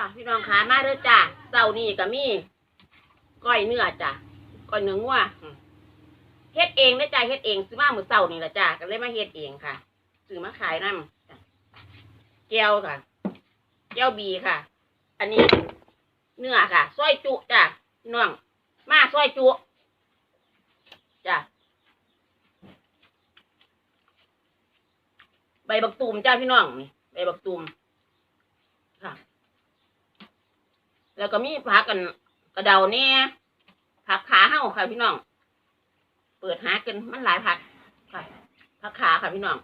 จ้ะพี่น้องขามาเด้อจ้ะเสาร์นี้ก็มีก้อยเนื้อจ้ะก้อยเนื้องัวเฮ็ดเองได้อจ้ะเฮ็ดเองซื้อมาเมื้อเสาร์นี่ละจ้ะก็เลยมาเฮ็ดเองค่ะซื้อมาขายนำจ้ะแก้วค่ะ แก้วบีค่ะ อันนี้ เนื้อค่ะซอยจุจ้ะพี่น้อง มาซอยจุจ้ะใบบักตูมจ้าพี่น้องนี่ใบบักตูมค่ะ แล้วก็มีผักกันกระเดาเนี่ยผักขาเห่าค่ะพี่น้อง เปิดหากันมันหลายผักค่ะผักขาค่ะพี่น้อง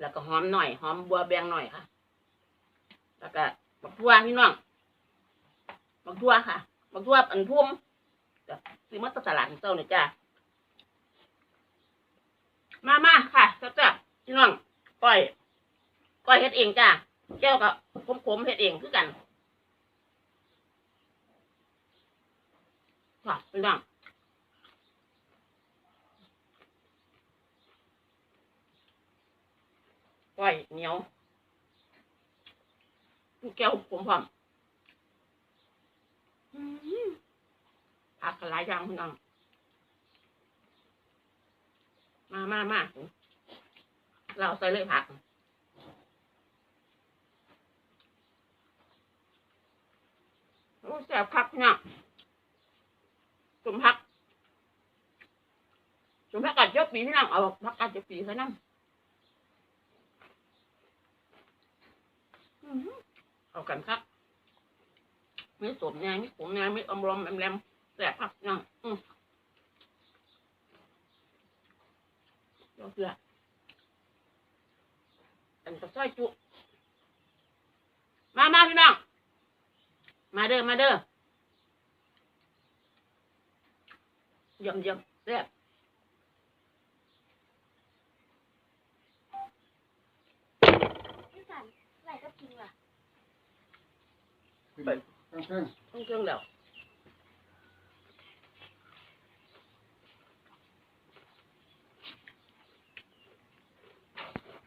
แล้วก็หอมหน่อยหอมบัวแบงหน่อยค่ะ แล้วก็บักทั่วพี่น้องบักทั่วค่ะบักทั่วอันพุ่มซื้อมาตลาดเจ้าเนี่ยจ้ามามาค่ะจ้าพี่น้องก้อยก้อยเฮ็ดเองจ้าแก้วกับผมๆเฮ็ดเองคือกัน ค่ะพี่น้องก้อยเหนียวแก้วผมพร้อมอืมผักกหลายอย่างพี่น้องมามามาเราใส่เลยผักโอ้แซ่บคักพี่น้อง สมพัก สมพักกัดเจ้าปีที่นั่งเอาพักกัดเจ้าปีเขานั่งอื้อหือเอากันครับไม่สมงานไม่ผมงานไม่อมรอมแอมแรมแสบพักนั่งอืมเจ้าเสืออันก็ซอยจุมามาพี่น้อง มาเด้อ มาเด้อยำยำแซ่บ สันไหลก็กิน